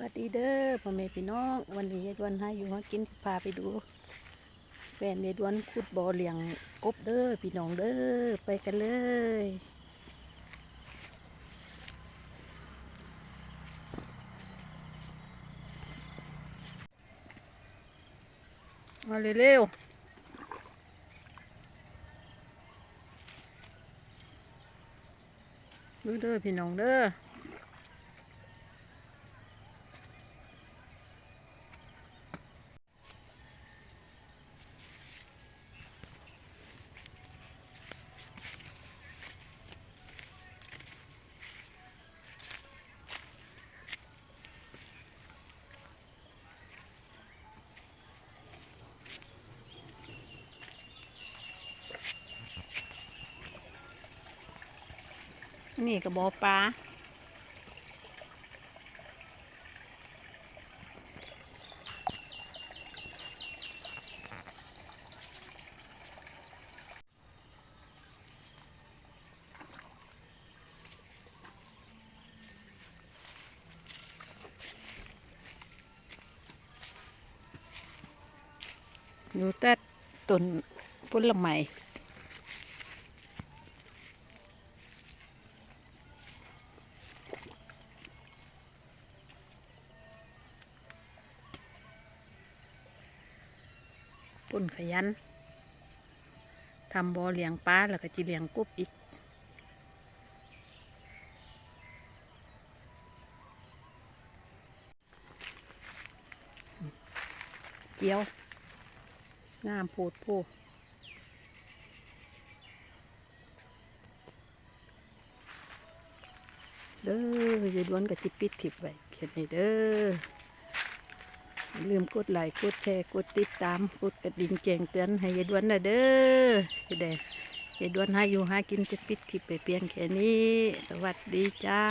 วัสดีเด้อพ่อแม่พี่น้องวันนี้ยายดวนให้อยู่หากินพาไปดูแฟนยายดวนขุดบ่อเลี้ยงกบเด้อพี่น้องเด้อไปกันเลยมาเร็วๆดูเด้อพี่น้องเด้อ นี่กระบอกปลาอยู่แต่ต้นผลไม้ คนขยันทำบ่อเลี้ยงปลาแล้วก็จีเลี้ยงกบอีก เกี๊ยวงามโพดโพเด้อยายด้วนกับจิปิดคลิปไว้แค่นี้เด้อ ลืมกดไลค์กดแชร์กดติดตามกดกระดิ่งแจ้งเตือนให้ยายด้วนนะเด้อจะได้ยายด้วนให้อยู่หากินจะปิดคลิปไปเพียงแค่นี้ สวัสดีจ้า